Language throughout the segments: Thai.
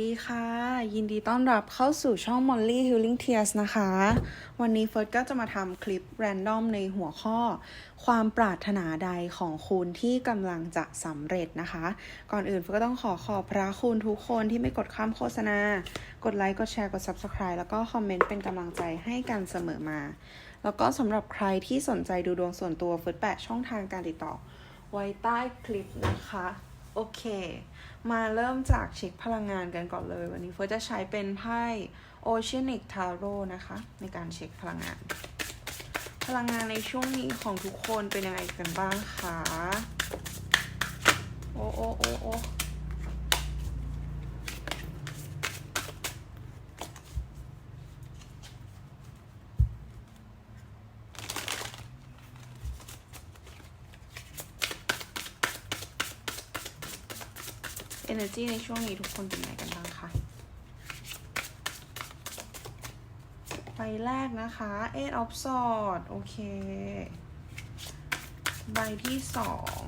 ดีค่ะ ยินดีต้อนรับเข้าสู่ช่อง Molly Healing Tears นะคะ วันนี้เฟิร์สก็จะมาทำคลิปแรนดอมในหัวข้อ ความปรารถนาใดของคุณที่กำลังจะสำเร็จนะคะ ก่อนอื่นเฟิร์สก็ต้องขอขอบพระคุณทุกคนที่ไม่กดข้ามโฆษณา กดไลค์ กดแชร์ กด Subscribe แล้วก็คอมเมนต์เป็นกำลังใจให้กันเสมอมา แล้วก็สำหรับใครที่สนใจดูดวงส่วนตัวเฟิร์สแปะช่องทางการติดต่อ ไว้ใต้คลิปนะคะ โอเค มาเริ่มจากเช็คพลังงานกันก่อนเลย วันนี้เฟิร์สจะใช้เป็นไพ่ Oceanic Tarot นะคะ ในการเช็คพลังงาน พลังงานในช่วงนี้ของทุกคนเป็นยังไงกันบ้างคะ โอ้โอ้โอ้โอ้ energy ในช่วงนี้ทุกคนเป็นไงกันบ้างคะใบแรกนะคะ eight of swords โอเค ใบที่สอง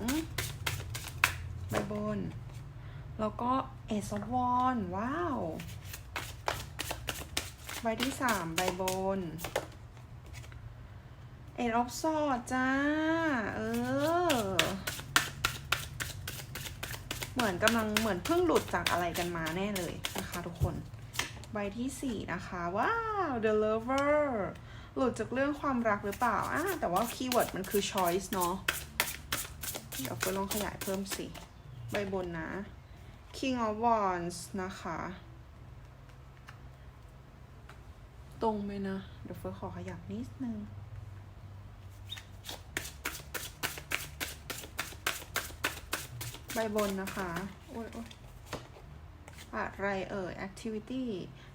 ใบบน แล้วก็ ace of wands ว้าว ใบที่สามใบบน eight of swords จ้า เออ เหมือนกำลังเหมือนเพิ่งหลุดจากอะไรกันมาแน่เลยนะคะทุกคน ใบที่สี่นะคะว้าว the lover หลุดจากเรื่องความรักหรือเปล่าอ่าแต่ว่าคีย์เวิร์ดมันคือ choice เนาะเดี๋ยวเฟิร์นลองขยายเพิ่มสิ ใบบนนะ king of wands นะคะ ตรงไหมนะ เดี๋ยวเฟิร์ขอขยับนิดนึง ใบบนนะคะโอ้ยโอ้ยอะไรเอ่ย activity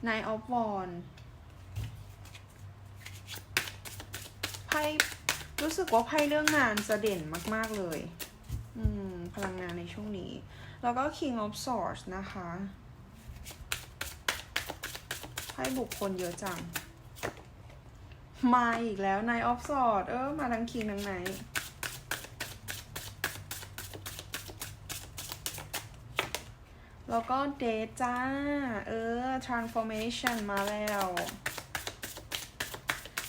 nine of wands ไพ่รู้สึกว่าไพ่เรื่องงานจะเด่นมาก ๆ เลย อืม พลังงานในช่วงนี้ แล้วก็ king of swords นะคะไพ่บุคคลเยอะจัง มาอีกแล้ว nine of swords เออ มาทั้ง king ทั้ง knight แล้วก็เดทจ้า เออ transformation มาแล้ว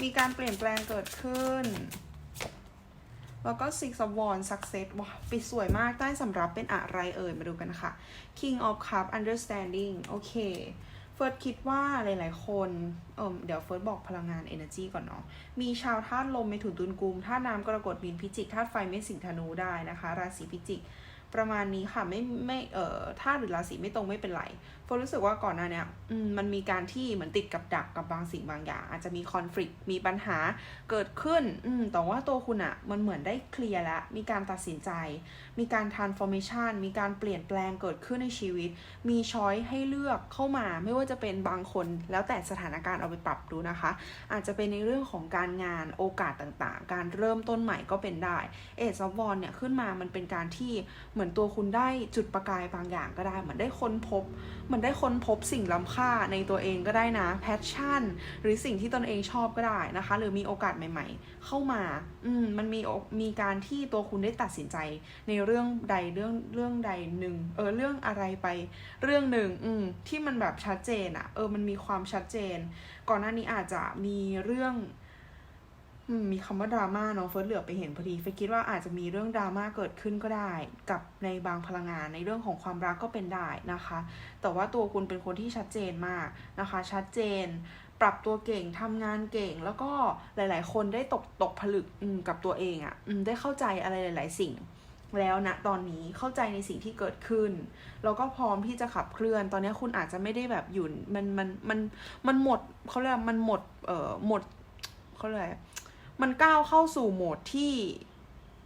มีการเปลี่ยนแปลงเกิดขึ้น แล้วก็ six of wands success ว้าปิดสวยมากใต้สำรับเป็นอะไรเอ่ย มาดูกันค่ะ king of cup understanding โอเค เฟิร์สคิดว่าหลาย ๆ คน เออเดี๋ยวเฟิร์สบอกพลังงาน energy ก่อนเนาะ มีชาวธาตุลมไม่ถุนตุนกุมธาตุน้ำกรกฎมีนพิจิกธาตุไฟไม่สิงธนูได้นะคะ ราศีพิจิก ประมาณนี้ค่ะไม่ไม่เอ่อถ้าหรือราศีไม่ตรงไม่เป็นไรโฟรู้สึกว่าก่อนหน้านี้มันมีการที่เหมือนติดกับดักกับบางสิ่งบางอย่าง อาจจะมีคอน FLICT มีปัญหาเกิดขึ้น อืมแต่ว่าตัวคุณอะมันเหมือนได้เคลียร์แล้ว มีการตัดสินใจ มีการ transformation มีการเปลี่ยนแปลงเกิดขึ้นในชีวิต มีช้อยให้เลือกเข้ามา ไม่ว่าจะเป็นบางคน แล้วแต่สถานการณ์เอาไปปรับดูนะคะ อาจจะเป็นในเรื่องของการงานโอกาสต่างๆ การเริ่มต้นใหม่ก็เป็นได้เอซอฟวอนเนี่ยขึ้นมามันเป็นการที่เหมือนตัวคุณได้จุดประกายบางอย่างก็ได้ เหมือนได้ค้นพบเหมือนได้ค้นพบสิ่งล้ำค่าในตัวเองก็ได้นะแพชชั่น หรือสิ่งที่ตนเองชอบก็ได้นะคะ หรือมีโอกาสใหม่ ๆ เข้ามาอืมมันมีมีการที่ตัวคุณได้ตัดสินใจในเรื่องใดเรื่องเรื่องใดหนึ่งเออเรื่องอะไรไปเรื่องหนึ่งอืมที่มันแบบชัดเจนอะเออมันมีความชัดเจน ก่อนหน้านี้อาจจะมีเรื่อง มีคำว่าดราม่าเนาะเฟิร์สเหลือไปเห็นพอดีเฟิร์สคิดว่าอาจจะมีเรื่องดราม่าเกิดขึ้นก็ได้ กับในบางพลังงานในเรื่องของความรักก็เป็นได้นะคะ แต่ว่าตัวคุณเป็นคนที่ชัดเจนมากนะคะ ชัดเจน ปรับตัวเก่งทำงานเก่ง แล้วก็หลาย ๆ คนได้ตกตกผลึกกับตัวเองอะ่ะได้เข้าใจอะไรหลาย ๆ สิ่งแล้วนะตอนนี้เข้าใจในสิ่งที่เกิดขึ้น แล้วก็พร้อมที่จะขับเคลื่อน ตอนนี้คุณอาจจะไม่ได้แบบอยู่มันมันมันมันหมดเขาเรียกมันหมดเอ่อหมดเขาเรียก มันก้าวเข้าสู่โหมดที่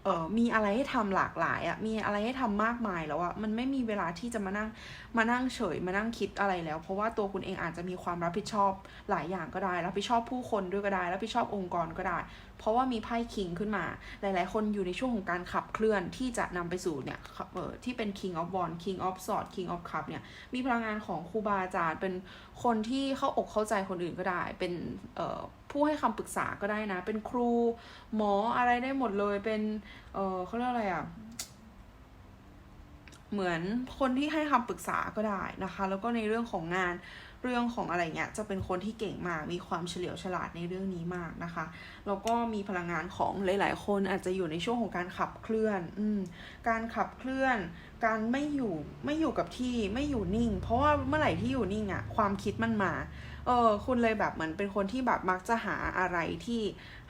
เออมีอะไรให้ทำหลากหลายอะ่ะ มีอะไรให้ทำมากมายแล้วอะ่ะ มันไม่มีเวลาที่จะมานั่ง มานั่งเฉย มานั่งคิดอะไรแล้ว เพราะว่าตัวคุณเองอาจจะมีความรับผิดชอบหลายอย่างก็ได้ รับผิดชอบผู้คนด้วยก็ได้ รับผิดชอบองค์กรก็ได้ เพราะว่ามีไพ่คิงขึ้นมา หลาย ๆ คนอยู่ในช่วงของการขับเคลื่อนที่จะนำไปสู่เนี่ยเออที่เป็น king of w a n d king of swords king of cup เนี่ย มีพลังงานของครูบาอาจารย์ เป็นคนที่เข้าอกเข้าใจคนอื่นก็ได้ เป็นเออผู้ให้คำปรึกษาก็ได้นะ เป็นครูหมออะไรได้หมดเลย เป็น เออเขาเรียกอะไรอะ เหมือนคนที่ให้คำปรึกษาก็ได้นะคะ แล้วก็ในเรื่องของงานเรื่องของอะไรเงี้ยจะเป็นคนที่เก่งมาก มีความเฉลียวฉลาดในเรื่องนี้มากนะคะ แล้วก็มีพลังงานของหลาย ๆ คนอาจจะอยู่ในช่วงของการขับเคลื่อนอืมการขับเคลื่อน การไม่อยู่ไม่อยู่กับที่ไม่อยู่นิ่ง เพราะว่าเมื่อไหร่ที่อยู่นิ่งอะความคิดมันมา เออคุณเลยแบบเหมือนเป็นคนที่แบบมักจะหาอะไรที่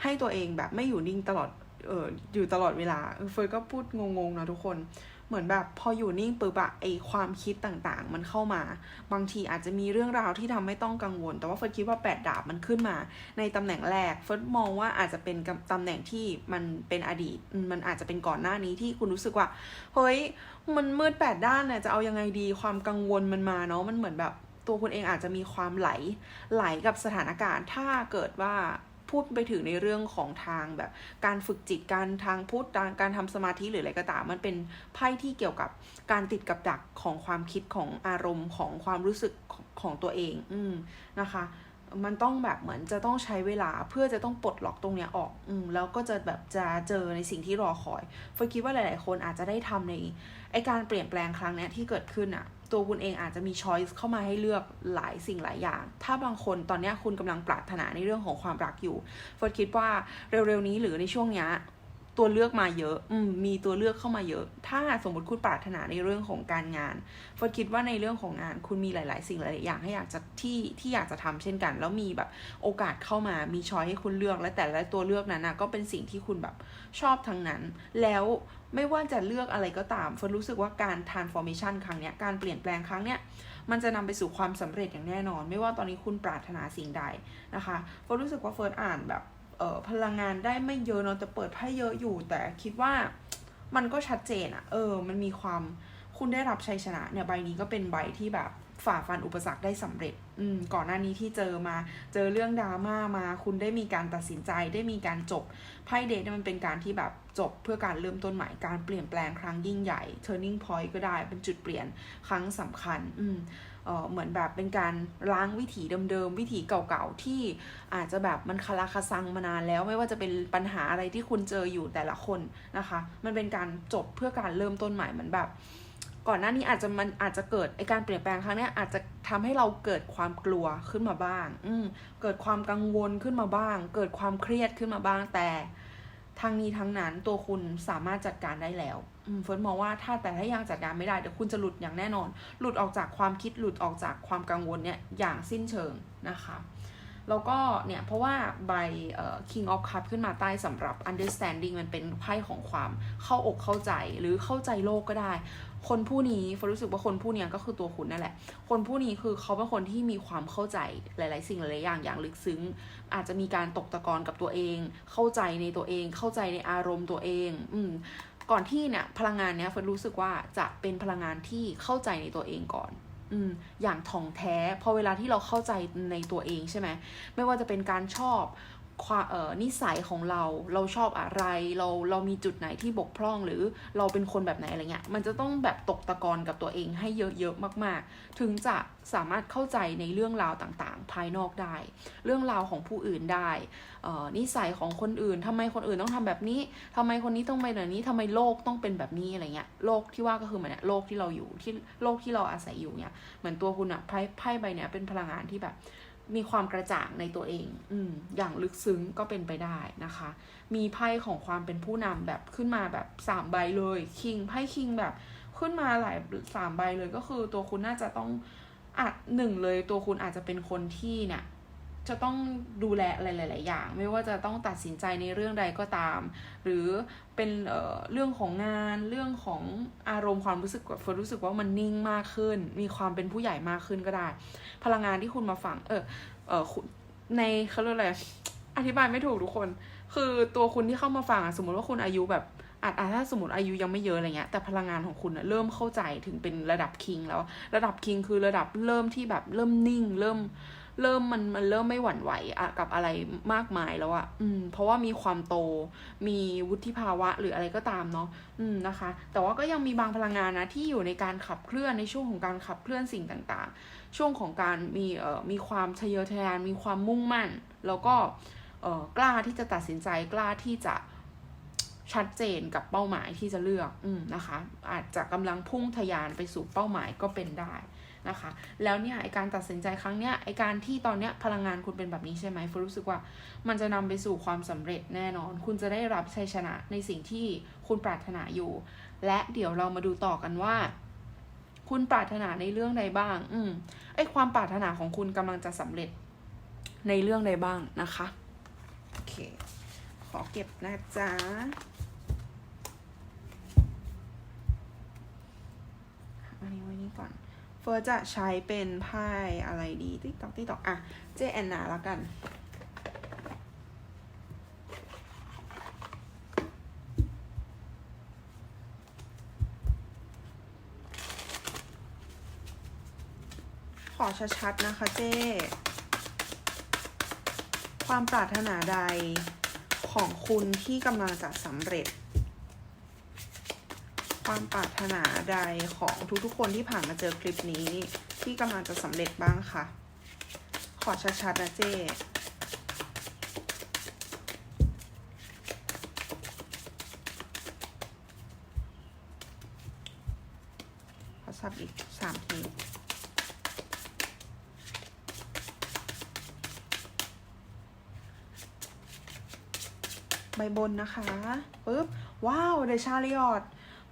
ให้ตัวเองแบบไม่อยู่นิ่งตลอดเอออยู่ตลอดเวลาเฟยก็พูดงงๆนะทุกคนเหมือนแบบพออยู่นิ่งปุ๊บอะไอความคิดต่างๆ มันเข้ามา บางทีอาจจะมีเรื่องราวที่ทำให้ต้องกังวล แต่ว่าเฟิร์สคิดว่าแปดดาบมันขึ้นมา ในตำแหน่งแรกเฟิร์สมองว่าอาจจะเป็นตำแหน่งที่มันเป็นอดีตมมันอาจจะเป็นก่อนหน้านี้ที่คุณรู้สึกว่า เฮ้ย มันมืดแปดด้านเนี่ยจะเอายังไงดีความกังวลมันมาเนาะมันเหมือนแบบ ตัวคุณเองอาจจะมีความไหลไหลกับสถานการณ์ ถ้าเกิดว่าพูดไปถึงในเรื่องของทางแบบการฝึกจิตการทางพูดการการทำสมาธิหรืออะไรก็ตามมันเป็นไพ่ที่เกี่ยวกับการติดกับดักของความคิดของอารมณ์ของความรู้สึกของของตัวเอง อืมนะคะ มันต้องแบบเหมือนจะต้องใช้เวลาเพื่อจะต้องปลดล็อกตรงเนี้ยออก อืมแล้วก็จะแบบจะเจอในสิ่งที่รอคอยเฟยคิดว่าหลาย ๆ คนอาจจะได้ทำในไอการเปลี่ยนแปลงครั้งเนี้ยที่เกิดขึ้นอะ ตัวคุณเองอาจจะมีช้อยส์เข้ามาให้เลือกหลายสิ่งหลายอย่าง ถ้าบางคนตอนนี้คุณกำลังปรารถนาในเรื่องของความรักอยู่เฟิร์สคิดว่าเร็วๆนี้หรือในช่วงนี้ ตัวเลือกมาเยอะอืมมีตัวเลือกเข้ามาเยอะ ถ้าสมมติคุณปรารถนาในเรื่องของการงานฟิร์สคิดว่าในเรื่องของงานคุณมีหลาย ๆ สิ่งหลาย ๆ อย่างให้อยากจะที่ที่อยากจะทำเช่นกัน แล้วมีแบบโอกาสเข้ามามีช้อยให้คุณเลือกและแต่ละตัวเลือกนั้นนะก็เป็นสิ่งที่คุณแบบชอบทั้งนั้น แล้วไม่ว่าจะเลือกอะไรก็ตามฟิร์สรู้สึกว่าการ transformation ครั้งเนี้ยการเปลี่ยนแปลงครั้งเนี้ยมันจะนำไปสู่ความสำเร็จอย่างแน่นอน ไม่ว่าตอนนี้คุณปรารถนาสิ่งใดนะคะฟิร์สรู้สึกว่าเฟิร์สอ่านแบบ เออพลังงานได้ไม่เยอะเนอะแต่เปิดไพ่เยอะอยู่ แต่คิดว่ามันก็ชัดเจนอะเออ มันมีความคุณได้รับชัยชนะเนี่ยใบนี้ก็เป็นใบที่แบบฝ่าฟันอุปสรรคได้สำเร็จ อืม ก่อนหน้านี้ที่เจอมา เจอเรื่องดราม่ามา คุณได้มีการตัดสินใจ ได้มีการจบ ไพ่เดทมันเป็นการที่แบบจบเพื่อการเริ่มต้นใหม่ การเปลี่ยนแปลงครั้งยิ่งใหญ่ turning point ก็ได้ เป็นจุดเปลี่ยนครั้งสำคัญ อืม เหมือนแบบเป็นการล้างวิถีเดิมๆ วิถีเก่าๆ ที่อาจจะแบบมันคาราคาซังมานานแล้วไม่ว่าจะเป็นปัญหาอะไรที่คุณเจออยู่แต่ละคนนะคะ มันเป็นการจบเพื่อการเริ่มต้นใหม่เหมือนแบบ ก่อนหน้านี้อาจจะมันอาจจะเกิดไอการเปลี่ยนแปลงครั้งนี้อาจจะทำให้เราเกิดความกลัวขึ้นมาบ้าง อืเกิดความกังวลขึ้นมาบ้าง เกิดความเครียดขึ้นมาบ้างแต่ทางนี้ทั้งนั้นตัวคุณสามารถจัดการได้แล้ว เฟิร์สมองว่าถ้าแต่ถ้ายังจัดการไม่ได้เดี๋ยวคุณจะหลุดอย่างแน่นอน หลุดออกจากความคิดหลุดออกจากความกังวลเนี่ยอย่างสิ้นเชิงนะคะแล้วก็เนี่ยเพราะว่าใบ King of Cup ขึ้นมาใต้สำหรับ understanding มันเป็นไพ่ของความเข้าอกเข้าใจหรือเข้าใจโลกก็ได้ คนผู้นี้ฟรู้สึกว่าคนผู้นี้ก็คือตัวคุณนั่นแหละ คนผู้นี้คือเขาเป็นคนที่มีความเข้าใจหลาย ๆ สิ่งหลาย ๆ อย่างอย่างลึกซึ้ง อาจจะมีการตกตะกอนกับตัวเอง เข้าใจในตัวเอง เข้าใจในอารมณ์ตัวเอง อืม ก่อนที่เนี่ยพลังงานเนี้ยเฟิร์นรู้สึกว่าจะเป็นพลังงานที่เข้าใจในตัวเองก่อน อืม อย่างท่องแท้ พอเวลาที่เราเข้าใจในตัวเองใช่ไหม ไม่ว่าจะเป็นการชอบ ความเออนิสัยของเราเราชอบอะไร เราเรามีจุดไหนที่บกพร่องหรือเราเป็นคนแบบไหนอะไรเงี้ยมันจะต้องแบบตกตะกอนกับตัวเองให้เยอะๆมาก ๆ ถึงจะสามารถเข้าใจในเรื่องราวต่างๆ ภายนอกได้ เรื่องราวของผู้อื่นได้เออนิสัยของคนอื่นทำไมคนอื่นต้องทำแบบนี้ทำไมคนนี้ต้องเป็นแบบนี้ทำไมโลกต้องเป็นแบบนี้อะไรเงี้ยโลกที่ว่าก็คือเหมือนเนี่ยโลกที่เราอยู่ที่โลกที่เราอาศัยอยู่เนี่ยเหมือนตัวคุณอะไพ่ไพ่ใบเนี้ยเป็นพลังงานที่แบบ มีความกระจ่างในตัวเอง อืมอย่างลึกซึ้งก็เป็นไปได้นะคะ มีไพ่ของความเป็นผู้นำแบบขึ้นมาแบบสามใบเลยคิงไพ่คิงแบบขึ้นมาหลายสามใบเลยก็คือตัวคุณน่าจะต้องอัดหนึ่งเลยตัวคุณอาจจะเป็นคนที่เนี่ย จะต้องดูแลอะไรหลาย ๆ อย่าง ไม่ว่าจะต้องตัดสินใจในเรื่องใดก็ตาม หรือเป็นเเรื่องของงานเรื่องของอารมณ์ความรู้สึกเฟิร์นรู้สึกว่ามันนิ่งมากขึ้น มีความเป็นผู้ใหญ่มากขึ้นก็ได้ พลังงานที่คุณมาฟังเออเออในเขาเรียกอะไรอธิบายไม่ถูกทุกคน คือตัวคุณที่เข้ามาฟังอะสมมติว่าคุณอายุแบบอาจถ้าสมมติอายุยังไม่เยอะอะไรเงี้ยแต่พลังงานของคุณอะเริ่มเข้าใจถึงเป็นระดับคิงแล้ว ระดับคิงคือระดับเริ่มที่แบบเริ่มนิ่ง เริ่ม เริ่มมันมันเริ่มไม่หวั่นไหวอะกับอะไรมากมายแล้วอะอืม เพราะว่ามีความโต มีวุฒิภาวะหรืออะไรก็ตามเนาะอืมนะคะ แต่ว่าก็ยังมีบางพลังงานนะที่อยู่ในการขับเคลื่อนในช่วงของการขับเคลื่อนสิ่งต่างๆ ช่วงของการมีเอ่อมีความทะเยอทะยานมีความมุ่งมั่น แล้วก็เอ่อกล้าที่จะตัดสินใจกล้าที่จะชัดเจนกับเป้าหมายที่จะเลือก อืมนะคะ อาจจะกำลังพุ่งทะยานไปสู่เป้าหมายก็เป็นได้ นะคะ แล้วเนี่ยไอการตัดสินใจครั้งเนี้ยไอการที่ตอนเนี้ยพลังงานคุณเป็นแบบนี้ใช่ไหมฟรู้สึกว่ามันจะนำไปสู่ความสำเร็จแน่นอน คุณจะได้รับชัยชนะในสิ่งที่คุณปรารถนาอยู่ และเดี๋ยวเรามาดูต่อกันว่า คุณปรารถนาในเรื่องใดบ้าง อืมไอความปรารถนาของคุณกำลังจะสำเร็จในเรื่องใดบ้างนะคะโอเคขอเก็บนะจ๊ะอันนี้ไว้นี่ก่อน เฟิร์สจะใช้เป็นไพ่อะไรดีติ๊กตอกติ๊กตอกอะ เจแอนนาแล้วกัน ขอชัดๆนะคะเจ้ ความปรารถนาใดของคุณที่กำลังจะสำเร็จ ความปรารถนาใดของทุกๆ คนที่ผ่านมาเจอคลิปนี้ ที่กำลังจะสำเร็จบ้างคะขอชัดๆนะเจ้ขอซับอีกสามทีใบบนนะคะปึ๊บว้าวเดชาริออต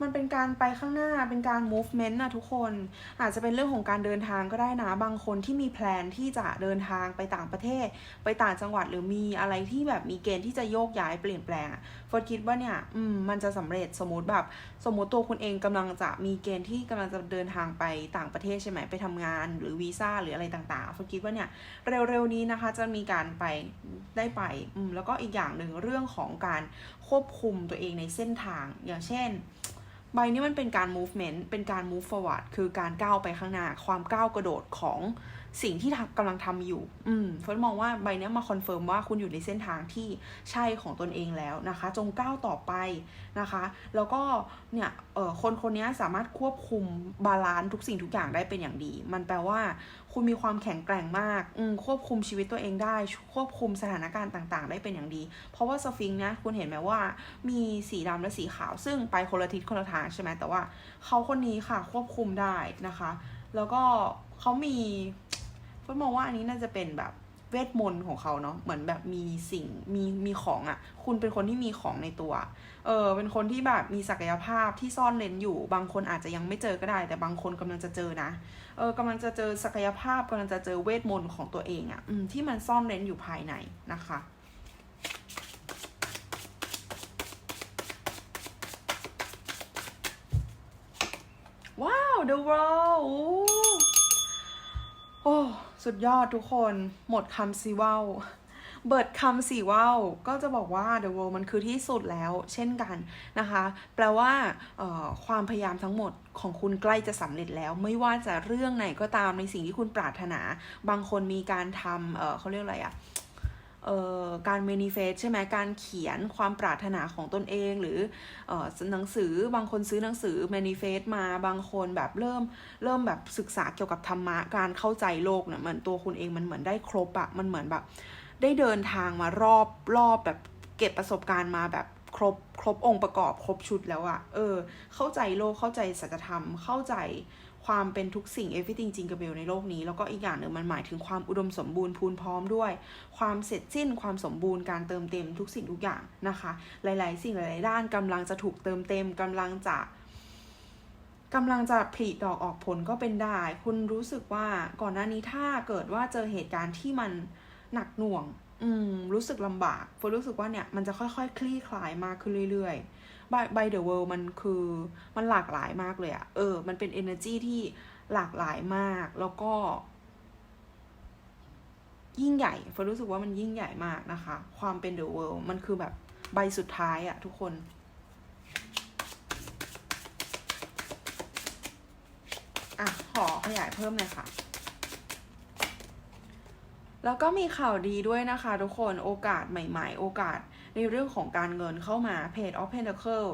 มันเป็นการไปข้างหน้าเป็นการ movement นะทุกคน อาจจะเป็นเรื่องของการเดินทางก็ได้นะ บางคนที่มีแพลนที่จะเดินทางไปต่างประเทศ ไปต่างจังหวัดหรือมีอะไรที่แบบมีเกณฑ์ที่จะโยกย้ายเปลี่ยนแปลงอะฟิร์คิดว่าเนี่ยอืมมันจะสำเร็จสมมติแบบ สมมติตัวคุณเองกำลังจะมีเกณฑ์ที่กำลังจะเดินทางไปต่างประเทศใช่ไหมไปทำงานหรือวีซ่าหรืออะไรต่างๆฟิร์คิดว่าเนี่ยเร็วๆนี้นะคะจะมีการไปได้ไปอืมแล้วก็อีกอย่างหนึ่งเรื่องของการควบคุมตัวเองในเส้นทางอย่างเช่น ใบนี้มันเป็นการ movement เป็นการ move forward คือการก้าวไปข้างหน้า ความก้าวกระโดดของสิ่งที่ทำกำลังทำอยู่ อืมเฟิร์สมองว่าใบนี้มาคอนเฟิร์มว่าคุณอยู่ในเส้นทางที่ใช่ของตนเองแล้วนะคะ จงก้าวต่อไปนะคะ แล้วก็เนี่ยเออคนคนนี้สามารถควบคุมบาลานซ์ทุกสิ่งทุกอย่างได้เป็นอย่างดี มันแปลว่า คุณมีความแข็งแกร่งมากอืมควบคุมชีวิตตัวเองได้ ควบคุมสถานการณ์ต่าง ๆ ได้เป็นอย่างดี เพราะว่าสฟิงค์นะคุณเห็นไหมว่ามีสีดำและสีขาว ซึ่งไปคนละทิศคนละทางใช่ไหมแต่ว่าเขาคนนี้ค่ะควบคุมได้นะคะ แล้วก็เขามีเฟิร์สมองว่าอันนี้น่าจะเป็นแบบเวทมนต์ของเขาเนาะเหมือนแบบมีสิ่งมีมีของอะ่ะ คุณเป็นคนที่มีของในตัว เออเป็นคนที่แบบมีศักยภาพที่ซ่อนเลนอยู่ บางคนอาจจะยังไม่เจอก็ได้ แต่บางคนกำลังจะเจอนะ เออกำลังจะเจอศักยภาพกำลังจะเจอเวทมนต์ของตัวเองอะ่ะที่มันซ่อนเลนอยู่ภายในนะคะว้าว The World โอ้โอ้สุดยอดทุกคน หมดคำซีว่าว เบิดคำสีว่าวก็จะบอกว่า The World มันคือที่สุดแล้ว เช่นกันนะคะ แปลว่าความพยายามทั้งหมดของคุณใกล้จะสำเร็จแล้ว ไม่ว่าจะเรื่องไหนก็ตามในสิ่งที่คุณปรารถนา บางคนมีการทำเเขาเรียกอะไรอะเอ่อการ manifest ใช่ไหมการเขียนความปรารถนาของตนเอง หรือเอ่อหนังสือบางคนซื้อหนังสือ manifest มาบางคนแบบเริ่มเริ่มแบบศึกษาเกี่ยวกับธรรมะการเข้าใจโลกเนี่ยเหมันตัวคุณเองมันเหมือนได้ครบอะมันเหมือนแบบ ได้เดินทางมารอบรอบแบบเก็บประสบการณ์มาแบบครบครบองค์ประกอบครบชุดแล้วอะเออ เข้าใจโลกเข้าใจสัจธรรม เข้าใจความเป็นทุกสิ่ง everything จริงกับเบลในโลกนี้ แล้วก็อีกอย่างหนึ่งมันหมายถึงความอุดมสมบูรณ์พูนพร้อมด้วย ความเสร็จสิ้นความสมบูรณ์การเติมเต็มทุกสิ่งทุกอย่างนะคะ หลาย ๆ สิ่งหลาย ๆ ด้านกำลังจะถูกเติมเต็มกำลังจะกำลังจะผลิดอกออกผลก็เป็นได้ คุณรู้สึกว่าก่อนหน้านี้ถ้าเกิดว่าเจอเหตุการณ์ที่มัน หนักหน่วง อืม รู้สึกลำบากเฟิร์รู้สึกว่าเนี่ยมันจะค่อยๆ คลี่คลายมากขึ้นเรื่อยๆ by by the world มันคือมันหลากหลายมากเลยอะเออ มันเป็น energy ที่หลากหลายมาก แล้วก็ ยิ่งใหญ่เฟิร์รู้สึกว่ามันยิ่งใหญ่มากนะคะ ความเป็น the world มันคือแบบใบสุดท้ายอะทุกคนอะขอขยายเพิ่มเลยค่ะ แล้วก็มีข่าวดีด้วยนะคะทุกคนโอกาสใหม่ๆ โอกาสในเรื่องของการเงินเข้ามา Page of Pentacle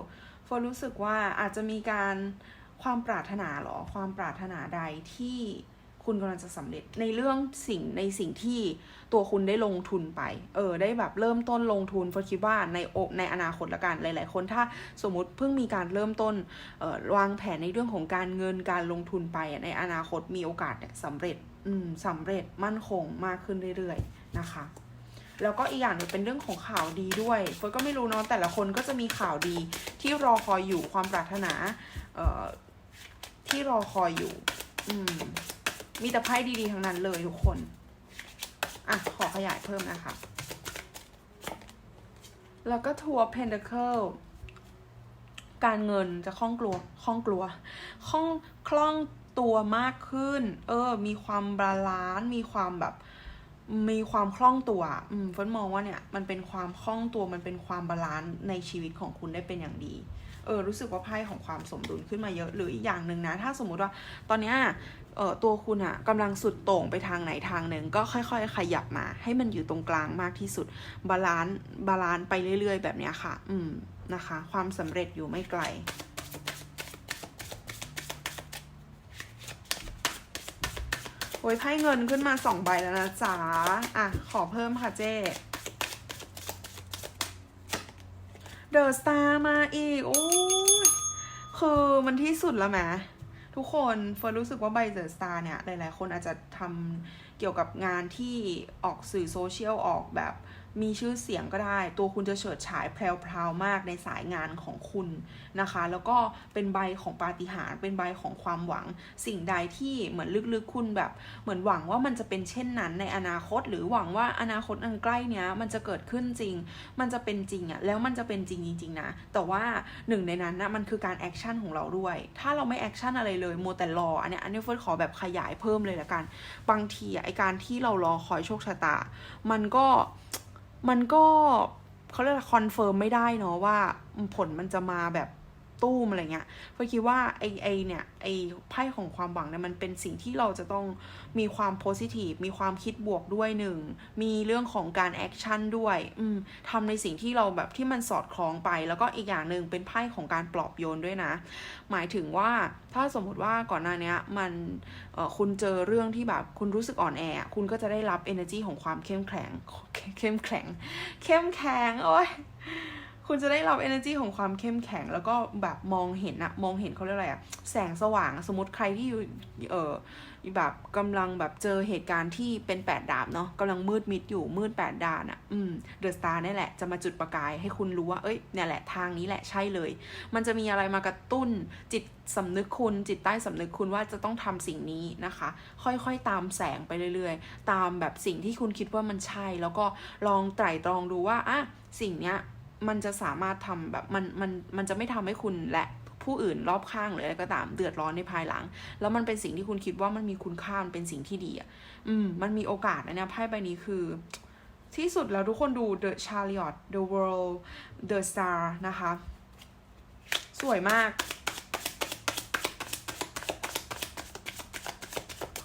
เฟิร์รู้สึกว่าอาจจะมีการความปรารถนาหรอความปรารถนาใดที่คุณกำลังจะสำเร็จในเรื่องสิ่งในสิ่งที่ตัวคุณได้ลงทุนไป เออ ได้แบบเริ่มต้นลงทุนเฟิร์คิดว่าในโอในอนาคตละกันหลาย ๆ คนถ้าสมมติเพิ่งมีการเริ่มต้นออวางแผนในเรื่องของการเงินการลงทุนไปในอนาคตมีโอกาสเนี่ยสำเร็จ สำเร็จมั่นคงมากขึ้นเรื่อยๆนะคะ แล้วก็อีกอย่างหนึ่งเป็นเรื่องของข่าวดีด้วยเฟิร์สก็ไม่รู้เนาะแต่ละคนก็จะมีข่าวดีที่รอคอยอยู่ความปรารถนาที่รอคอยอยู่ อืม มีแต่ไพ่ดีๆทั้งนั้นเลยทุกคน อะ ขอขยายเพิ่มนะคะ แล้วก็ทัวร์เพนเดเคิลการเงินจะคล่องกลัวคล่องกลัวคล่องคล่อง ตัวมากขึ้น เออ มีความบาลานซ์ มีความแบบ มีความคล่องตัว อืมเฟิร์นมองว่าเนี่ย มันเป็นความคล่องตัว มันเป็นความบาลานซ์ในชีวิตของคุณได้เป็นอย่างดี เออ รู้สึกว่าไพ่ของความสมดุลขึ้นมาเยอะ หรืออีกอย่างหนึ่งนะ ถ้าสมมุติว่า ตอนเนี้ย เออตัวคุณอะกำลังสุดโต่งไปทางไหนทางหนึ่ง ก็ค่อยๆ ขยับมา ให้มันอยู่ตรงกลางมากที่สุด บาลานซ์ บาลานซ์ไปเรื่อย ๆ แบบเนี้ยค่ะ อืม นะคะ ความสำเร็จอยู่ไม่ไกล โอ้ยไพ่เงินขึ้นมาสองใบแล้วนะจ๊ะอะ ขอเพิ่มค่ะเจ้เดอะสตาร์มาอีก โอ้ยคือมันที่สุดแล้วแหมทุกคนเฟิร์นรู้สึกว่าใบเดอะสตาร์เนี่ย หลาย ๆ คนอาจจะทำเกี่ยวกับงานที่ออกสื่อโซเชียลออกแบบ มีชื่อเสียงก็ได้ ตัวคุณจะเฉิดฉายแพรวๆมากในสายงานของคุณนะคะ แล้วก็เป็นใบของปาฏิหาริย์เป็นใบของความหวัง สิ่งใดที่เหมือนลึกๆคุณแบบ เหมือนหวังว่ามันจะเป็นเช่นนั้นในอนาคต หรือหวังว่าอนาคตอันใกล้เนี้ยมันจะเกิดขึ้นจริง มันจะเป็นจริงอะแล้วมันจะเป็นจริงจริงๆนะ แต่ว่าหนึ่งในนั้นนะมันคือการแอคชั่นของเราด้วย ถ้าเราไม่แอคชั่นอะไรเลยโมวแต่รออันเนี้ยอันนี้เฟิร์สขอแบบขยายเพิ่มเลยละกัน บางทีไอการที่เรารอคอยโชคชะตา มันก็ มันก็เขาเรียกคอนเฟิร์มไม่ได้เนาะว่าผลมันจะมาแบบ ตู้มอะไรเงี้ยเพคิดว่าไอไอเนี่ยไอไพ่ของความหวังเนี่ยมันเป็นสิ่งที่เราจะต้องมีความโพสิทีฟมีความคิดบวกด้วยหนึ่งมีเรื่องของการแอคชั่นด้วยอืมทำในสิ่งที่เราแบบที่มันสอดคล้องไป แล้วก็อีกอย่างหนึ่งเป็นไพ่ของการปลอบโยนด้วยนะ หมายถึงว่าถ้าสมมติว่าก่อนหน้านี้มันคุณเจอเรื่องที่แบบคุณรู้สึกอ่อนแอ คุณก็จะได้รับ energy ของความเข้มแข็งเข้มแข็งเข้มแข็งโอ้ย คุณจะได้รับ energy ของความเข้มแข็ง แล้วก็แบบมองเห็นอะมองเห็นเขาเรียกอะไรอะแสงสว่าง สมมติใครที่อยู่เออแบบกำลังแบบเจอเหตุการณ์ที่เป็นแปดดาบเนาะกำลังมืดมิดอยู่มืดแปดด้านอะอืมเดอะสตาร์นี่แหละจะมาจุดประกายให้คุณรู้ว่าเอ้ยเนี่ยแหละทางนี้แหละใช่เลย มันจะมีอะไรมากระตุ้นจิตสำนึกคุณจิตใต้สำนึกคุณว่าจะต้องทำสิ่งนี้นะคะ ค่อยๆตามแสงไปเรื่อยๆ ตามแบบสิ่งที่คุณคิดว่ามันใช่ แล้วก็ลองไตร่ตรองดูว่าอะสิ่งเนี้ย มันจะสามารถทำแบบมันมันมันจะไม่ทำให้คุณและผู้อื่นรอบข้างหรืออะไรก็ตามเดือดร้อนในภายหลัง แล้วมันเป็นสิ่งที่คุณคิดว่ามันมีคุณค่ามันเป็นสิ่งที่ดีอะอืมมันมีโอกาสนะเนี่ยไพ่ใบนี้คือ ที่สุดแล้วทุกคนดู The Chariot The World The Star นะคะ สวยมาก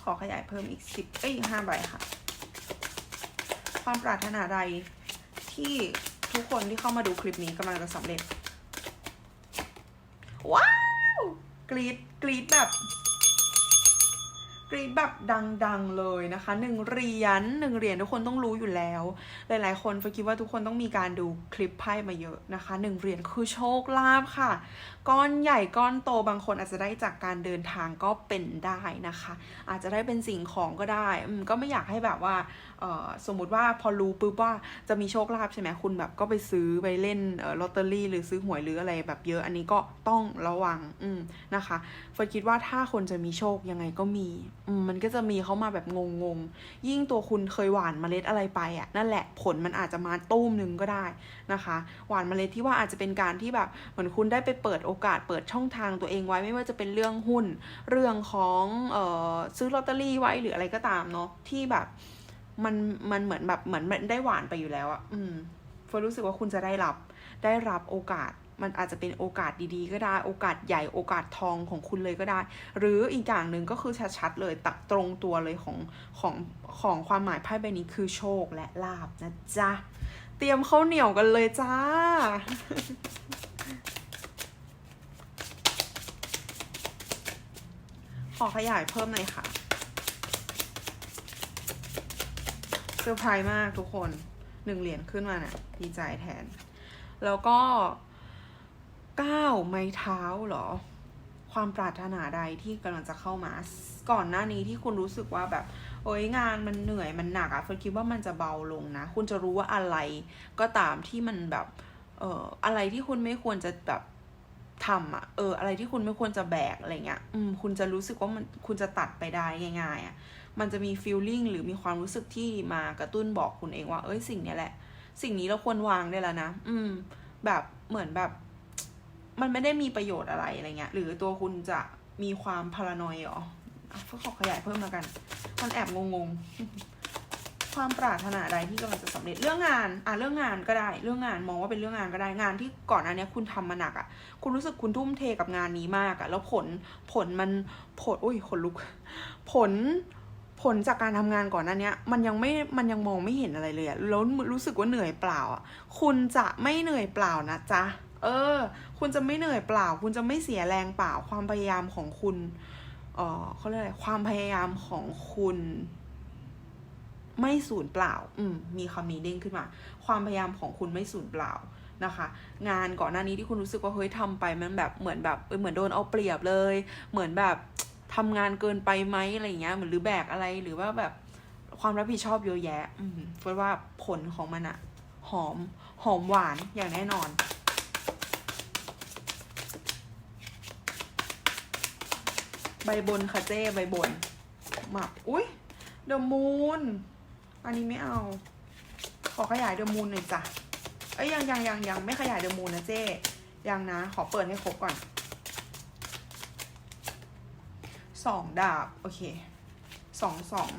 ขอขยายเพิ่มอีกสิบเอ้ยห้าใบค่ะ ความปรารถนาใดที่ ทุกคนที่เข้ามาดูคลิปนี้กำลังจะสำเร็จ ว้าว กรีดกรีดแบบ กรีดแบบดังๆเลยนะคะหนึ่งเหรียญหนึ่งเหรียญทุกคนต้องรู้อยู่แล้ว หลายๆคนเฟคิดว่าทุกคนต้องมีการดูคลิปไพ่มาเยอะนะคะหนึ่งเหรียญคือโชคลาภค่ะ ก้อนใหญ่ก้อนโตบางคนอาจจะได้จากการเดินทางก็เป็นได้นะคะ อาจจะได้เป็นสิ่งของก็ได้อืมก็ไม่อยากให้แบบว่าเออสมมุติว่าพอรู้ปุ๊บว่าจะมีโชคลาภใช่ไหมคุณแบบก็ไปซื้อไปเล่นลอตเตอรี่ หรือซื้อหวยหรืออะไรแบบเยอะอันนี้ก็ต้องระวังอืมนะคะเฟิร์คิดว่าถ้าคนจะมีโชคยังไงก็มี มันก็จะมีเข้ามาแบบงงๆ ยิ่งตัวคุณเคยหวานเมล็ดอะไรไปอะนั่นแหละผลมันอาจจะมาตุ้มหนึ่งก็ได้นะคะ หวานเมล็ดที่ว่าอาจจะเป็นการที่แบบเหมือนคุณได้ไปเปิดโอกาสเปิดช่องทางตัวเองไว้ไม่ว่าจะเป็นเรื่องหุ้น เรื่องของเออซื้อลอตเตอรี่ไว้หรืออะไรก็ตามเนาะที่แบบมันมันเหมือนแบบเหมือนได้หวานไปอยู่แล้วอะอืมเฟิร์รู้สึกว่าคุณจะได้รับได้รับโอกาส มันอาจจะเป็นโอกาสดีๆ ก็ได้ โอกาสใหญ่โอกาสทองของคุณเลยก็ได้ หรืออีกอย่างหนึ่งก็คือชัดๆเลยตักตรงตัวเลยของของของความหมายไพ่ใบนี้คือโชคและลาบนะจ๊ะ เตรียมข้าวเหนียวกันเลยจ้าขอขยายเพิ่มหน่อยค่ะเซอร์ไพรส์มากทุกคนหนึ่งเหรียญขึ้นมาเนี่ยดีใจแทน แล้วก็ ก้าไม้เท้าหรอ ความปรารถนาใดที่กำลังจะเข้ามา ก่อนหน้านี้ที่คุณรู้สึกว่าแบบ โอ้ยงานมันเหนื่อยมันหนักอะเฟิร์นคิดว่ามันจะเบาลงนะ คุณจะรู้ว่าอะไรก็ตามที่มันแบบ เอ่ออะไรที่คุณไม่ควรจะแบบทำอะเออ อะไรที่คุณไม่ควรจะแบกอะไรเงี้ย อืม คุณจะรู้สึกว่ามัน คุณจะตัดไปได้ง่ายๆอะมันจะมีฟีลลิ่งหรือมีความรู้สึกที่มากระตุ้นบอกคุณเองว่า เอ้ยสิ่งนี้แหละ สิ่งนี้เราควรวางได้แล้วนะ อืม แบบ เหมือนแบบ มันไม่ได้มีประโยชน์อะไรอะไรเงี้ย หรือตัวคุณจะมีความพารานอยหรออะขอขยายเพิ่มแล้วกัน มันแอบงงๆ ความปรารถนาใดที่กำลังจะสำเร็จเรื่องงาน อะเรื่องงานก็ได้ เรื่องงานมองว่าเป็นเรื่องงานก็ได้งานที่ก่อนหน้าเนี้คุณทำมาหนักอะ คุณรู้สึกคุณทุ่มเทกับงานนี้มากอะ แล้วผลผลมันผลอุ้ยขนลุก ผลผลจากการทำงานก่อนหน้าเนี้ยมันยังไม่มันยังมองไม่เห็นอะไรเลยอะแล้วรู้สึกว่าเหนื่อยเปล่าอะคุณจะไม่เหนื่อยเปล่านะจ๊ะ เออ คุณจะไม่เหนื่อยเปล่า คุณจะไม่เสียแรงเปล่า ความพยายามของคุณ เออเขาเรียกอะไร ความพยายามของคุณ ไม่สูญเปล่า อืม มีคำนี้เด้งขึ้นมา ความพยายามของคุณไม่สูญเปล่านะคะ งานก่อนหน้านี้ที่คุณรู้สึกว่าเฮ้ยทำไปมันแบบเหมือนแบบเออเหมือนโดนเอาเปรียบเลย เหมือนแบบทำงานเกินไปไหมอะไรอย่างเงี้ยเหมือนหรือแบกอะไรหรือว่าแบบความรับผิดชอบเยอะแยะ อืมเฟิร์สว่าผลของมันอะหอม หอมหวานอย่างแน่นอน ใบบนค่ะเจ้ใบบนหมักอุ้ยเดอะมูนอันนี้ไม่เอา ขอขยายเดอะมูนหน่อยจ้ะเอ้ยยังยังยังยังไม่ขยายเดอะมูนนะเจ้ยังนะ ขอเปิดให้ครบก่อนสองดาบ โอเคสองสอง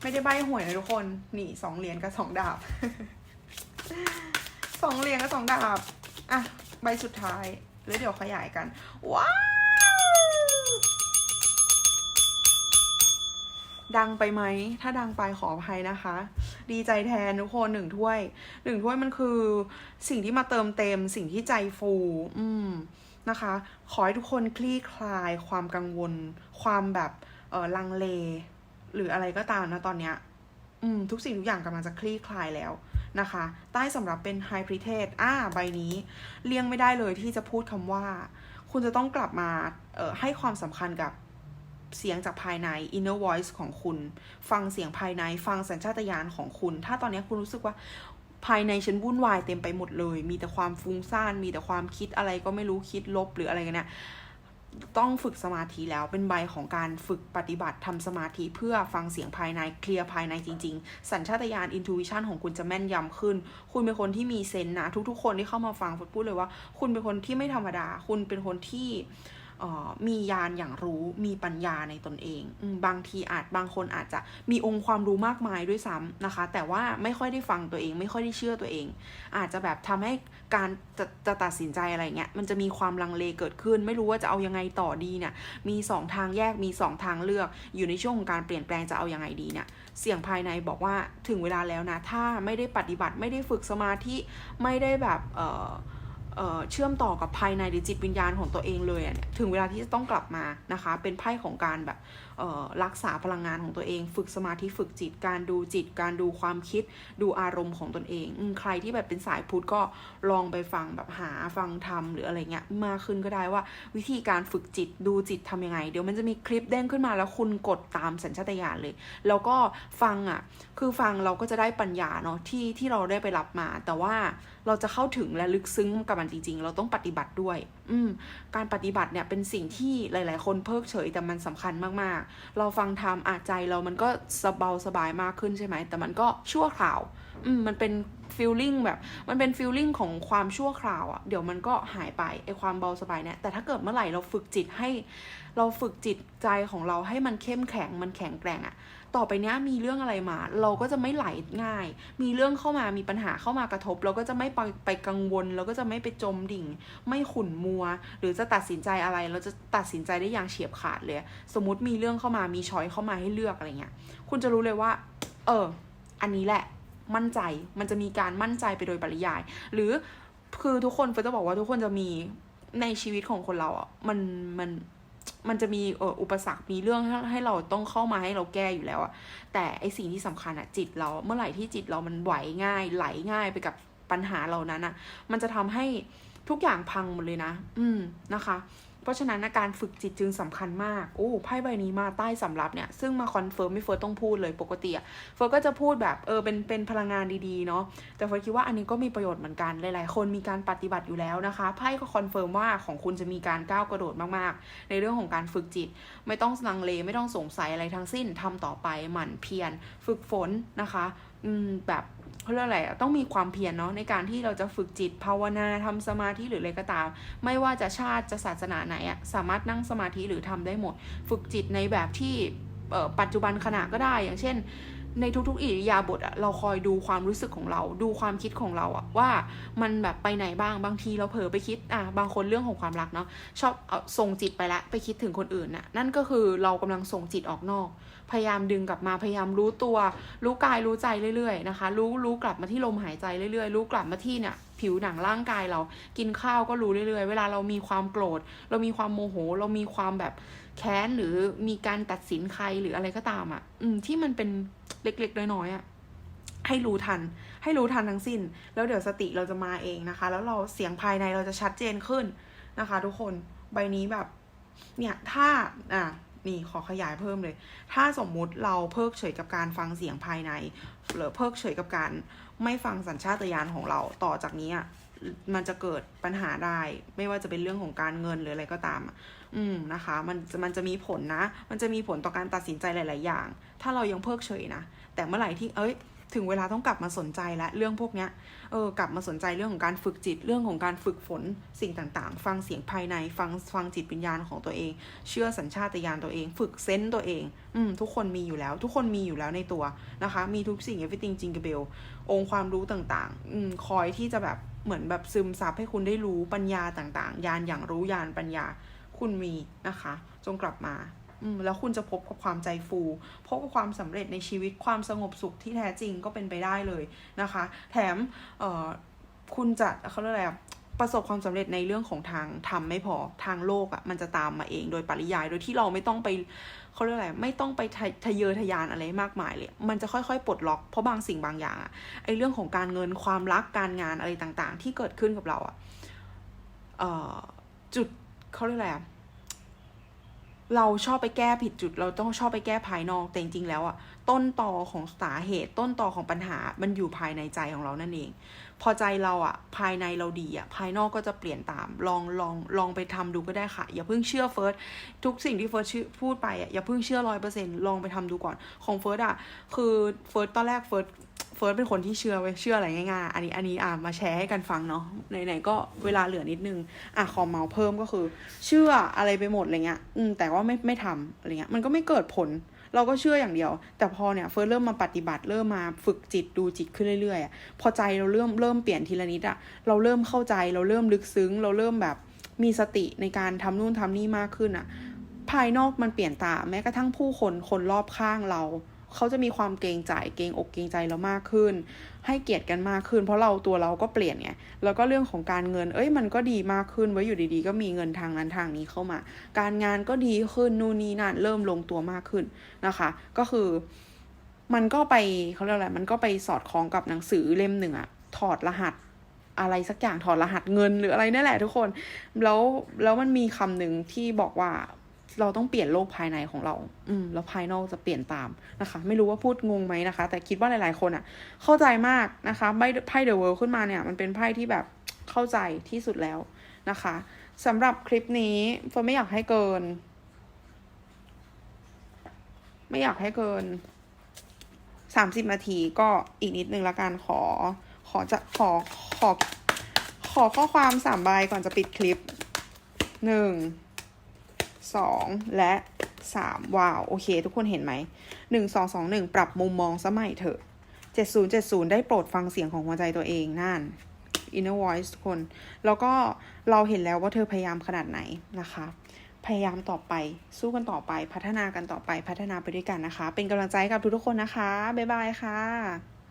ไม่ได้ใบหวยนะทุกคน นี่สองเหรียญกับสองดาบสองเหรียญกับสองดาบ อะ ใบสุดท้าย แล้วเดี๋ยวขยายกัน ว้า ดังไปไหม ถ้าดังไปขออภัยนะคะ ดีใจแทนทุกคนหนึ่งถ้วยหนึ่งถ้วยมันคือสิ่งที่มาเติมเต็ม สิ่งที่ใจฟู อืมนะคะ ขอให้ทุกคนคลี่คลายความกังวล ความแบบเออลังเล หรืออะไรก็ตามนะตอนเนี้ย อืม ทุกสิ่งทุกอย่างกำลังจะคลี่คลายแล้วนะคะ ใต้สำหรับเป็น High p r i t e d อ่าใบนี้เลี่ยงไม่ได้เลยที่จะพูดคำว่า คุณจะต้องกลับมาเออให้ความสำคัญกับ เสียงจากภายใน inner voice ของคุณ ฟังเสียงภายในฟังสัญชาตญาณของคุณ ถ้าตอนนี้คุณรู้สึกว่าภายในฉันวุ่นวายเต็มไปหมดเลย มีแต่ความฟุ้งซ่าน มีแต่ความคิดอะไรก็ไม่รู้คิดลบหรืออะไรกันเนี่ย ต้องฝึกสมาธิแล้วเป็นใบของการฝึกปฏิบัติทำสมาธิเพื่อฟังเสียงภายในเคลียร์ภายในจริง ๆ สัญชาตญาณ intuition ของคุณจะแม่นยำขึ้น คุณเป็นคนที่มีเซนส์นะ ทุกๆ คนที่เข้ามาฟังพูดเลยว่า คุณเป็นคนที่ไม่ธรรมดา คุณเป็นคนที่ มีญาณอย่างรู้มีปัญญาในตนเองบางทีอาจบางคนอาจจะมีองค์ความรู้มากมายด้วยซ้ำนะคะ แต่ว่าไม่ค่อยได้ฟังตัวเอง ไม่ค่อยได้เชื่อตัวเอง อาจจะแบบทำให้การจะจะตัดสินใจอะไรเงี้ยมันจะมีความลังเลเกิดขึ้น ไม่รู้ว่าจะเอายังไงต่อดีเนี่ยมีสองทางแยกมีสองทางเลือก อยู่ในช่วงของการเปลี่ยนแปลงจะเอายังไงดีเนี่ยเสียงภายในบอกว่าถึงเวลาแล้วนะถ้าไม่ได้ปฏิบัติไม่ได้ฝึกสมาธิไม่ได้แบบเอ่อ เเชื่อมต่อกับภายในหรือจิตวิญญาณของตัวเองเลยอะเนี่ยถึงเวลาที่จะต้องกลับมานะคะ เป็นไพ่ของการแบบรักษาพลังงานของตัวเอง ฝึกสมาธิฝึกจิต การดูจิต การดูความคิด ดูอารมณ์ของตนเองอใครที่แบบเป็นสายพุทธก็ลองไปฟังแบบหาฟังทำหรืออะไรเงี้ยมากขึ้นก็ได้ว่าวิธีการฝึกจิตดูจิตทำยังไง เดี๋ยวมันจะมีคลิปเด้งขึ้นมาแล้วคุณกดตามสัญชาตญาณเลย แล้วก็ฟังอะคือฟังเราก็จะได้ปัญญาเนาะที่ที่เราได้ไปรับมาแต่ว่า เราจะเข้าถึงและลึกซึ้งกับมันจริง ๆ เราต้องปฏิบัติด้วย อืมการปฏิบัติเนี่ยเป็นสิ่งที่หลาย ๆ คนเพิกเฉยแต่มันสำคัญมากๆ เราฟังทำอาใจเรามันก็สบาสบายมากขึ้นใช่ไหม แต่มันก็ชั่วคราว อืมมันเป็นฟีลลิ่งแบบมันเป็นฟีลลิ่งของความชั่วคราวอะ่ะ เดี๋ยวมันก็หายไปไอความเบาสบายเนี่ยแต่ถ้าเกิดเมื่อไหร่เราฝึกจิตให้ เราฝึกจิตใจของเราให้มันเข้มแข็งมันแข็งแกร่งอะ่ะ ต่อไปเนี้ยมีเรื่องอะไรมา เราก็จะไม่ไหลง่าย มีเรื่องเข้ามามีปัญหาเข้ามากระทบ เราก็จะไม่ไปไปกังวล เราก็จะไม่ไปจมดิ่ง ไม่ขุ่นมัว หรือจะตัดสินใจอะไร เราจะตัดสินใจได้อย่างเฉียบขาดเลย สมมติมีเรื่องเข้ามามีช้อยเข้ามาให้เลือกอะไรเงี้ยคุณจะรู้เลยว่า เออ อันนี้แหละ มั่นใจมันจะมีการมั่นใจไปโดยปริยาย หรือคือทุกคนเฟิร์สจะบอกว่าทุกคนจะมีในชีวิตของคนเราอะมันมัน มันจะมีอุปสรรค มีเรื่องให้เราต้องเข้ามาให้เราแก้อยู่แล้วอะแต่ไอสิ่งที่สำคัญอะจิตเรา เมื่อไหร่ที่จิตเรามันไหวง่าย ไหลง่ายไปกับปัญหาเหล่านั้นอะมันจะทำให้ทุกอย่างพังหมดเลยนะ อืมนะคะ เพราะฉะนั้นการฝึกจิตจึงสำคัญมาก โอ้ไพ่ใบนี้มาใต้สำรับเนี่ย ซึ่งมาคอนเฟิร์มไม่เฟิร์สต้องพูดเลยปกติอะเฟิร์สก็จะพูดแบบเออเป็นเป็นพลังงานดีๆเนาะ แต่เฟิร์สคิดว่าอันนี้ก็มีประโยชน์เหมือนกัน หลายๆ คนมีการปฏิบัติอยู่แล้วนะคะ ไพ่ก็คอนเฟิร์มว่าของคุณจะมีการก้าวกระโดดมากๆ ในเรื่องของการฝึกจิต ไม่ต้องลังเลไม่ต้องสงสัยอะไรทั้งสิ้นทำต่อไปหมั่นเพียรฝึกฝนนะคะ อืมแบบ เขาเรียกอะไรต้องมีความเพียรเนาะในการที่เราจะฝึกจิตภาวนาทำสมาธิหรืออะไรก็ตาม ไม่ว่าจะชาติจะศาสนาไหนอะสามารถนั่งสมาธิหรือทำได้หมด ฝึกจิตในแบบที่ปัจจุบันขณะก็ได้อย่างเช่น ในทุกๆอิริยาบถอะเราคอยดูความรู้สึกของเรา ดูความคิดของเราอะว่ามันแบบไปไหนบ้างบางทีเราเผลอไปคิดอะบางคนเรื่องของความรักเนาะชอบส่งจิตไปละไปคิดถึงคนอื่นน่ะนั่นก็คือเรากำลังส่งจิตออกนอก พยายามดึงกลับมาพยายามรู้ตัว รู้กายรู้ใจเรื่อยๆนะคะ รู้รู้กลับมาที่ลมหายใจเรื่อยๆ รู้กลับมาที่เนี่ยผิวหนังร่างกายเรากินข้าวก็รู้เรื่อยๆ เวลาเรามีความโกรธ เรามีความโมโห เรามีความแบบแค้นหรือมีการตัดสินใครหรืออะไรก็ตามอะ่ะ อืมที่มันเป็นเล็กๆน้อยๆอะ่ะให้รู้ทัน ให้รู้ทันทั้งสิ้น แล้วเดี๋ยวสติเราจะมาเองนะคะ แล้วเราเสียงภายในเราจะชัดเจนขึ้นนะคะ ทุกคนใบนี้แบบ เนี่ยถ้าอะ นี่ขอขยายเพิ่มเลย ถ้าสมมุติเราเพิกเฉยกับการฟังเสียงภายใน หรือเพิกเฉยกับการไม่ฟังสัญชาตญาณของเราต่อจากนี้อะมันจะเกิดปัญหาได้ ไม่ว่าจะเป็นเรื่องของการเงินหรืออะไรก็ตาม อืมนะคะ มันจะมันจะมีผลนะ มันจะมีผลต่อการตัดสินใจหลาย ๆ อย่าง ถ้าเรายังเพิกเฉยนะ แต่เมื่อไหร่ที่เอ้ย ถึงเวลาต้องกลับมาสนใจและเรื่องพวกเนี้ยเออกลับมาสนใจเรื่องของการฝึกจิตเรื่องของการฝึกฝนสิ่งต่างๆ ฟังเสียงภายในฟังฟังจิตวิญญาณของตัวเอง เชื่อสัญชาตญาณตัวเอง ฝึกเซนต์ตัวเองอืมทุกคนมีอยู่แล้ว ทุกคนมีอยู่แล้วในตัวนะคะ มีทุกสิ่ง everything จิงกเบลองค์ความรู้ต่างๆอืมคอยที่จะแบบเหมือนแบบซึมซับให้คุณได้รู้ปัญญาต่างๆ ยานอย่างรู้ยานปัญญาคุณมีนะคะ จงกลับมา แล้วคุณจะพบกับความใจฟู พบกับความสำเร็จในชีวิตความสงบสุขที่แท้จริงก็เป็นไปได้เลยนะคะ แถมเอ่อคุณจะเขาเรียกอะไรประสบความสำเร็จในเรื่องของทางทำไม่พอทางโลกอะ่ะมันจะตามมาเองโดยปริยาย โดยที่เราไม่ต้องไปเขาเรียกอะไรไม่ต้องไปทะเยอทะยานอะไรมากมายเลย มันจะค่อยๆปลดล็อกเพราะบางสิ่งบางอย่างอะไอเรื่องของการเงินความรักการงานอะไรต่างๆ ที่เกิดขึ้นกับเราอะ่ะจุดเขาเรียกอะไรอะ เราชอบไปแก้ผิดจุด เราต้องชอบไปแก้ภายนอกแต่จริงๆแล้วอะต้นตอของสาเหตุ ต้นตอของปัญหามันอยู่ภายในใจของเรานั่นเอง พอใจเราอะภายในเราดีอะภายนอกก็จะเปลี่ยนตามลองลองลองไปทำดูก็ได้ค่ะ อย่าเพิ่งเชื่อเฟิร์สทุกสิ่งที่เฟิร์สพูดไปอะอย่าเพิ่งเชื่อร้อยเปอร์เซ็นลองไปทำดูก่อนของเฟิร์สอะคือเฟิร์สตอนแรกเฟิร์ส ฟิร์สเป็นคนที่เชื่อไว้ยเชื่ออะไรง่ายๆ อันนี้อันนี้อ่ามาแชร์ให้กันฟังเนาะไหนๆก็เวลาเหลือนิดนึง อะขอเมาเพิ่มก็คือ เชื่ออะไรไปหมดอะไรเงี้ย อืมแต่ว่าไม่ไม่ทำอะไรเงี้ย มันก็ไม่เกิดผล เราก็เชื่ออย่างเดียว แต่พอเนี่ยเฟิร์สเริ่มมาปฏิบัติเริ่มมาฝึกจิตดูจิตขึ้นเรื่อยๆอะพอใจเราเริ่มเริ่มเปลี่ยนทีละนิดอะเราเริ่มเข้าใจเราเริ่มลึกซึ้ง เราเริ่มแบบมีสติในการทำนู่นทำนี่มากขึ้นอะภายนอกมันเปลี่ยนตาแม้กระทั่งผู้คนคนรอบข้างเรา เขาจะมีความเกรงใจเกรงอกเกรงใจเรามากขึ้น ให้เกียรติกันมากขึ้น เพราะเราตัวเราก็เปลี่ยนไงแล้วก็เรื่องของการเงิน เอ้ยมันก็ดีมากขึ้นไว้อยู่ดีๆ ก็มีเงินทางนั้นทางนี้เข้ามา การงานก็ดีขึ้นนู่นนี่นั่นเริ่มลงตัวมากขึ้นนะคะ ก็คือ มันก็ไปเขาเรียกอะไรมันก็ไปสอดคล้องกับหนังสือเล่มหนึ่งอะถอดรหัสอะไรสักอย่างถอดรหัสเงินหรืออะไรนั่นแหละทุกคน แล้วแล้วมันมีคำหนึ่งที่บอกว่า เราต้องเปลี่ยนโลกภายในของเรา อืม แล้วภายนอกจะเปลี่ยนตามนะคะ ไม่รู้ว่าพูดงงไหมนะคะ แต่คิดว่าหลาย ๆ คนอะ่ะ เข้าใจมากนะคะไพ่ไพ่เดอะเวิลด์ขึ้นมาเนี่ย มันเป็นไพ่ที่แบบเข้าใจที่สุดแล้วนะคะสำหรับคลิปนี้เฟิร์ไม่อยากให้เกิน ไม่อยากให้เกินสามสิบนาทีก็อีกนิดนึงละกันขอ ขอจะขอขอขอข้อความสามใบก่อนจะปิดคลิปหนึ่ง สองและสามว้าว โอเค ทุกคนเห็นไหมหนึ่งสองสองหนึ่งปรับมุมมองสมัยเถอะเจ็ดศูนย์เจ็ดศูนย์ได้โปรดฟังเสียงของหัวใจตัวเองนั่น inner voice ทุกคน แล้วก็เราเห็นแล้วว่าเธอพยายามขนาดไหนนะคะ พยายามต่อไปสู้กันต่อไปพัฒนากันต่อไปพัฒนาไปด้วยกันนะคะ เป็นกำลังใจให้กับทุกๆคนนะคะ บ๊ายบายค่ะ